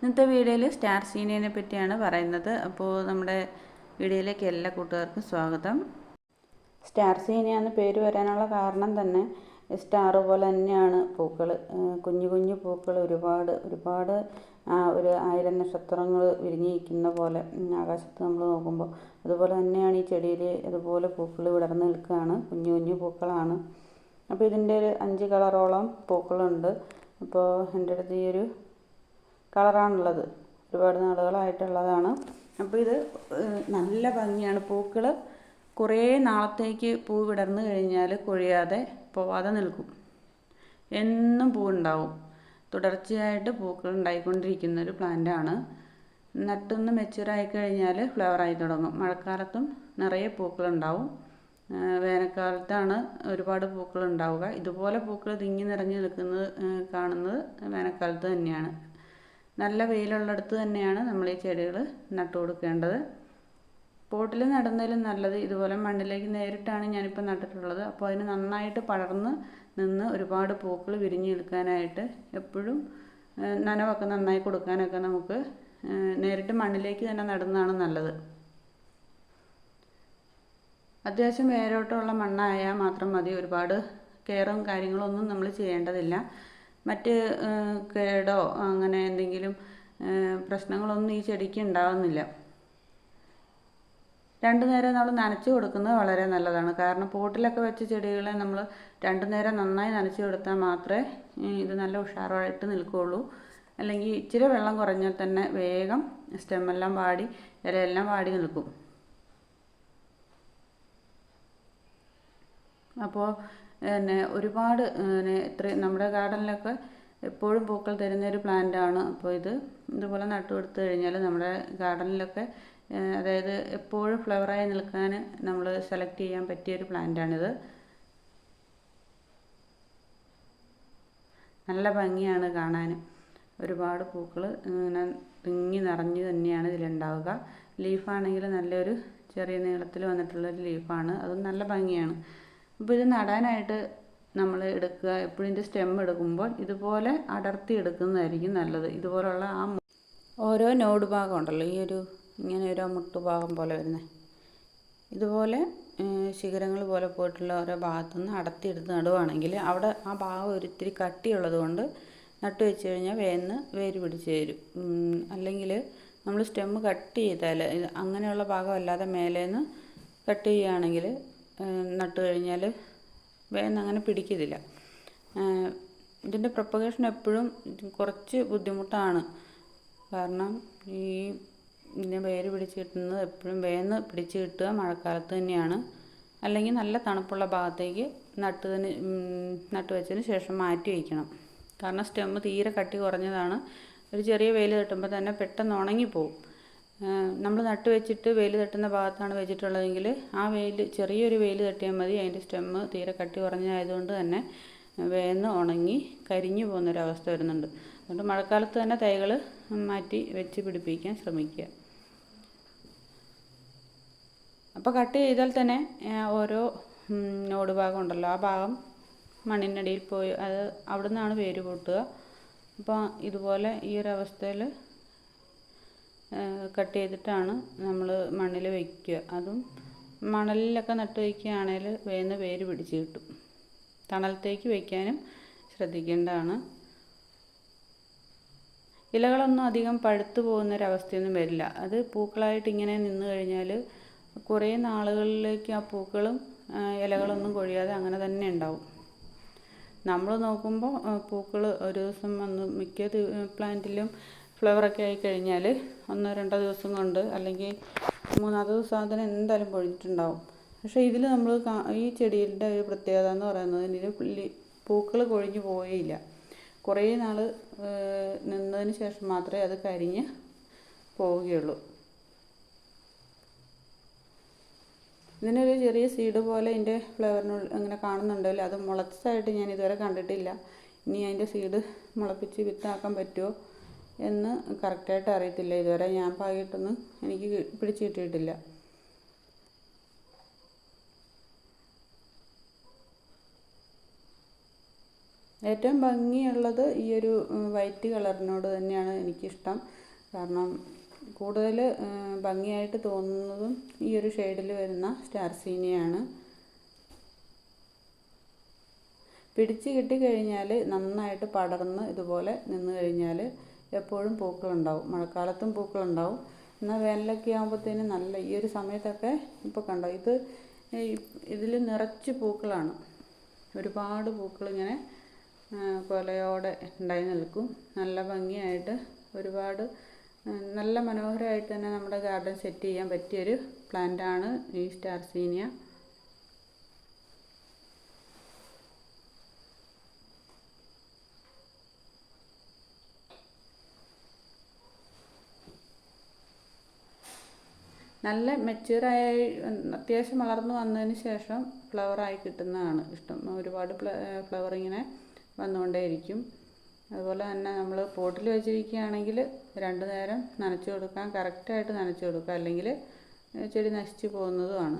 ഇന്നത്തെ വീഡിയോയിൽ സ്റ്റാർ സീനിയനെ പറ്റിയാണ് പറയുന്നത്. അപ്പോൾ നമ്മുടെ വീഡിയോയിലേക്ക് എല്ലാ കൂട്ടുകാർക്കും സ്വാഗതം. സ്റ്റാർ സീനിയ എന്ന് പേര് വരാനുള്ള കാരണം തന്നെ സ്റ്റാർ പോലെ തന്നെയാണ് പൂക്കൾ കുഞ്ഞു കുഞ്ഞു പൂക്കൾ ഒരുപാട് ഒരുപാട് ഒരു ആയിരം നക്ഷത്രങ്ങൾ വിരിഞ്ഞിരിക്കുന്ന പോലെ ആകാശത്ത് നമ്മൾ നോക്കുമ്പോൾ അതുപോലെ തന്നെയാണ് ഈ ചെടിയിൽ അതുപോലെ പൂക്കൾ വിടർന്ന് നിൽക്കുകയാണ് കുഞ്ഞു കുഞ്ഞു പൂക്കളാണ്. അപ്പോൾ ഇതിന്റെ ഒരു അഞ്ച് കളറോളം പൂക്കളുണ്ട്. അപ്പോൾ എന്റെ അടുത്ത് ഈ ഒരു കളറാണുള്ളത്. ഒരുപാട് നാളുകളായിട്ടുള്ളതാണ്. അപ്പോൾ ഇത് നല്ല ഭംഗിയാണ്. പൂക്കൾ കുറേ നാളത്തേക്ക് പൂ വിടർന്നു കഴിഞ്ഞാൽ കൊഴിയാതെ പോവാതെ നിൽക്കും. എന്നും പൂവുണ്ടാവും. തുടർച്ചയായിട്ട് പൂക്കൾ ഉണ്ടായിക്കൊണ്ടിരിക്കുന്ന ഒരു പ്ലാന്റാണ്. നട്ടൊന്ന് മെച്ചൂറായി കഴിഞ്ഞാൽ ഫ്ലവറായി തുടങ്ങും. മഴക്കാലത്തും നിറയെ പൂക്കളുണ്ടാവും. വേനൽക്കാലത്താണ് ഒരുപാട് പൂക്കൾ ഉണ്ടാവുക ഇതുപോലെ പൂക്കൾ തിങ്ങി നിറഞ്ഞു നിൽക്കുന്നത് കാണുന്നത് വേനൽക്കാലത്ത് തന്നെയാണ്. നല്ല വെയിലുള്ളിടത്ത് തന്നെയാണ് നമ്മൾ ഈ ചെടികൾ നട്ടു കൊടുക്കേണ്ടത്. പോട്ടിൽ നടുന്നതിലും നല്ലത് ഇതുപോലെ മണ്ണിലേക്ക് നേരിട്ടാണ് ഞാനിപ്പോൾ നട്ടിട്ടുള്ളത്. അപ്പോൾ അതിന് നന്നായിട്ട് പടർന്ന് നിന്ന് ഒരുപാട് പൂക്കൾ വിരിഞ്ഞ് നിൽക്കാനായിട്ട് എപ്പോഴും നനവൊക്കെ നന്നായി കൊടുക്കാനൊക്കെ നമുക്ക് നേരിട്ട് മണ്ണിലേക്ക് തന്നെ നടുന്നതാണ് നല്ലത്. അത്യാവശ്യം വേരോട്ടമുള്ള മണ്ണായാൽ മാത്രം മതി. ഒരുപാട് കെയറും കാര്യങ്ങളൊന്നും നമ്മൾ ചെയ്യേണ്ടതില്ല. മറ്റ് കേടോ അങ്ങനെ എന്തെങ്കിലും പ്രശ്നങ്ങളൊന്നും ഈ ചെടിക്ക് ഉണ്ടാകുന്നില്ല രണ്ടു നേരം നമ്മൾ നനച്ചു കൊടുക്കുന്നത് വളരെ നല്ലതാണ്. കാരണം പോട്ടിലൊക്കെ വെച്ച ചെടികളെ നമ്മൾ രണ്ടു നേരം നന്നായി നനച്ചു കൊടുത്താൽ മാത്രമേ ഇത് നല്ല ഉഷാറായിട്ട് നിൽക്കുകയുള്ളൂ. അല്ലെങ്കിൽ ഇച്ചിരി വെള്ളം കുറഞ്ഞാൽ തന്നെ വേഗം സ്റ്റെമ്മെല്ലാം വാടി ഇലയെല്ലാം വാടി നിൽക്കും. അപ്പോൾ പിന്നെ ഒരുപാട് പിന്നെ ഇത്ര നമ്മുടെ ഗാർഡനിലൊക്കെ എപ്പോഴും പൂക്കൾ തരുന്ന ഒരു പ്ലാന്റാണ് അപ്പോൾ ഇത് ഇതുപോലെ നട്ടു കൊടുത്തു കഴിഞ്ഞാൽ നമ്മുടെ ഗാർഡനിലൊക്കെ അതായത് എപ്പോഴും ഫ്ലവറായി നിൽക്കാൻ നമ്മൾ സെലക്ട് ചെയ്യാൻ പറ്റിയ ഒരു പ്ലാന്റാണിത് നല്ല ഭംഗിയാണ് കാണാൻ. ഒരുപാട് പൂക്കൾ ഇങ്ങനെ തിങ്ങി നിറഞ്ഞു തന്നെയാണ് ഇതിലുണ്ടാവുക. ലീഫാണെങ്കിൽ നല്ലൊരു ചെറിയ നീളത്തിൽ വന്നിട്ടുള്ളൊരു ലീഫാണ് അതും നല്ല ഭംഗിയാണ്. അപ്പോൾ ഇത് നടാനായിട്ട് നമ്മൾ എടുക്കുക. എപ്പോഴും ഇതിന്റെ സ്റ്റെം എടുക്കുമ്പോൾ ഇതുപോലെ അടർത്തി എടുക്കുന്നതായിരിക്കും നല്ലത്. ഇതുപോലുള്ള ആ ഓരോ നോഡ് ഭാഗം ഉണ്ടല്ലോ. ഈ ഒരു ഇങ്ങനെ ഒരു മുട്ട് ഭാഗം പോലെ വരുന്നത് ഇതുപോലെ ശിഖരങ്ങൾ പോലെ പോയിട്ടുള്ള ഓരോ ഭാഗത്തുനിന്ന് അടർത്തിയെടുത്ത് നടുവാണെങ്കിൽ അവിടെ ആ ഭാഗം ഒരിത്തിരി കട്ടിയുള്ളത് കൊണ്ട് നട്ടു വെച്ച് കഴിഞ്ഞാൽ വേന്ന് വേര് പിടിച്ച് തരും അല്ലെങ്കിൽ നമ്മൾ സ്റ്റെമ്മ് കട്ട് ചെയ്താൽ അങ്ങനെയുള്ള ഭാഗം അല്ലാതെ മേലേന്ന് കട്ട് ചെയ്യുകയാണെങ്കിൽ നട്ടു കഴിഞ്ഞാൽ വേന്ന് അങ്ങനെ പിടിക്കത്തില്ല. ഇതിന്റെ പ്രൊപ്പഗേഷൻ എപ്പോഴും കുറച്ച് ബുദ്ധിമുട്ടാണ്. കാരണം ഈ ഇതിനെ വേര് പിടിച്ച് കിട്ടുന്നത് എപ്പോഴും വേന്ന് പിടിച്ച് കിട്ടുക മഴക്കാലത്ത് തന്നെയാണ്. അല്ലെങ്കിൽ നല്ല തണുപ്പുള്ള ഭാഗത്തേക്ക് നട്ടതിന് നട്ടു വെച്ചതിന് ശേഷം മാറ്റി വയ്ക്കണം കാരണം സ്റ്റെമ്മ് തീരെ കട്ടി കുറഞ്ഞതാണ്. ഒരു ചെറിയ വെയിൽ തട്ടുമ്പോൾ തന്നെ പെട്ടെന്ന് ഉണങ്ങിപ്പോവും. നമ്മൾ നട്ട് വെച്ചിട്ട് വെയിൽ തട്ടുന്ന ഭാഗത്താണ് വെച്ചിട്ടുള്ളതെങ്കിൽ ആ വെയിൽ ചെറിയൊരു വെയിൽ തട്ടിയാൽ മതി. അതിന്റെ സ്റ്റെമ്മ് തീരെ കട്ടി കുറഞ്ഞതായതുകൊണ്ട് തന്നെ വേന്ന് ഉണങ്ങി കരിഞ്ഞു പോകുന്നൊരവസ്ഥ വരുന്നുണ്ട്. അതുകൊണ്ട് മഴക്കാലത്ത് തന്നെ തൈകൾ മാറ്റി വെച്ച് പിടിപ്പിക്കാൻ ശ്രമിക്കുക. അപ്പോൾ കട്ട് ചെയ്താൽ തന്നെ ഓരോ നോട് ഭാഗം ഉണ്ടല്ലോ. ആ ഭാഗം മണ്ണിനടിയിൽ പോയി അത് അവിടെ നിന്നാണ് വേര് പൊട്ടുക അപ്പോൾ ഇതുപോലെ ഈ ഒരു കട്ട് ചെയ്തിട്ടാണ് നമ്മൾ മണ്ണിൽ വയ്ക്കുക അതും മണലിലൊക്കെ നട്ട് വയ്ക്കുകയാണെങ്കിൽ വേഗം വേര് പിടിച്ച് കിട്ടും. തണലത്തേക്ക് വയ്ക്കാനും ശ്രദ്ധിക്കേണ്ടതാണ്. ഇലകളൊന്നും അധികം പഴുത്തു പോകുന്നൊരവസ്ഥയൊന്നും വരില്ല. അത് പൂക്കളായിട്ട് ഇങ്ങനെ നിന്ന് കഴിഞ്ഞാൽ കുറേ നാളുകളിലേക്ക് ആ പൂക്കളും ഇലകളൊന്നും കൊഴിയാതെ അങ്ങനെ തന്നെ ഉണ്ടാവും. നമ്മൾ നോക്കുമ്പോൾ പൂക്കൾ ഒരു ദിവസം വന്ന് മിക്ക പ്ലാന്റിലും ഫ്ലവറൊക്കെ ആയി കഴിഞ്ഞാൽ ഒന്നോ രണ്ടോ ദിവസം കൊണ്ട് അല്ലെങ്കിൽ മൂന്നാമത്തെ ദിവസം തന്നെ എന്തായാലും പൊഴിഞ്ഞിട്ടുണ്ടാവും. പക്ഷേ ഇതിൽ നമ്മൾ ഈ ചെടിയുടെ ഒരു പ്രത്യേകത എന്ന് പറയുന്നത് ഇതിൽ പൂക്കൾ കൊഴിഞ്ഞു പോവുകയില്ല കുറേ നാൾ നിന്നതിന് ശേഷം മാത്രമേ അത് കരിഞ്ഞ് പോവുകയുള്ളൂ. ഇതിനൊരു ചെറിയ സീഡ് പോലെ ഇതിന്റെ ഫ്ലവറിനുള്ളിൽ അങ്ങനെ കാണുന്നുണ്ടല്ലോ. അത് മുളച്ചതായിട്ട് ഞാൻ ഇതുവരെ കണ്ടിട്ടില്ല. ഇനി അതിന്റെ സീഡ് മുളപ്പിച്ച് വിത്താക്കാൻ പറ്റുമോ എന്ന് കറക്റ്റായിട്ട് അറിയത്തില്ല. ഇതുവരെ ഞാൻ പാകിയിട്ടൊന്നും എനിക്ക് പിടിച്ചു കിട്ടിയിട്ടില്ല. ഏറ്റവും ഭംഗിയുള്ളത് ഈ ഒരു വൈറ്റ് കളറിനോട് തന്നെയാണ് എനിക്കിഷ്ടം. കാരണം കൂടുതൽ ഭംഗിയായിട്ട് തോന്നുന്നതും ഈ ഒരു ഷെയ്ഡിൽ വരുന്ന സ്റ്റാർ സീനിയാണ്. പിടിച്ച് കിട്ടിക്കഴിഞ്ഞാൽ നന്നായിട്ട് പടർന്ന് ഇതുപോലെ നിന്ന് കഴിഞ്ഞാൽ എപ്പോഴും പൂക്കളുണ്ടാവും. മഴക്കാലത്തും പൂക്കളുണ്ടാവും. എന്നാൽ വേനലൊക്കെ ആകുമ്പോഴത്തേനും നല്ല ഈ ഒരു സമയത്തൊക്കെ ഇപ്പോൾ കണ്ടോ ഇത് ഇതിൽ നിറച്ച് പൂക്കളാണ്. ഒരുപാട് പൂക്കൾ ഇങ്ങനെ കൊലയോടെ ഉണ്ടായി നിൽക്കും. നല്ല ഭംഗിയായിട്ട് ഒരുപാട് നല്ല മനോഹരമായിട്ട് തന്നെ നമ്മുടെ ഗാർഡൻ സെറ്റ് ചെയ്യാൻ പറ്റിയൊരു പ്ലാന്റാണ് ഈ സ്റ്റാർ നല്ല മെച്യൂറായി അത്യാവശ്യം വളർന്നു വന്നതിന് ശേഷം ഫ്ലവറായി കിട്ടുന്നതാണ് ഇഷ്ടം. ഒരുപാട് ഫ്ലവർ ഇങ്ങനെ വന്നുകൊണ്ടേയിരിക്കും. അതുപോലെ തന്നെ നമ്മൾ പോട്ടിൽ വെച്ചിരിക്കുകയാണെങ്കിൽ രണ്ട് നേരം നനച്ചു കൊടുക്കാൻ കറക്റ്റായിട്ട് നനച്ചു കൊടുക്കുക അല്ലെങ്കിൽ ചെടി നശിച്ചു പോകുന്നതുമാണ്.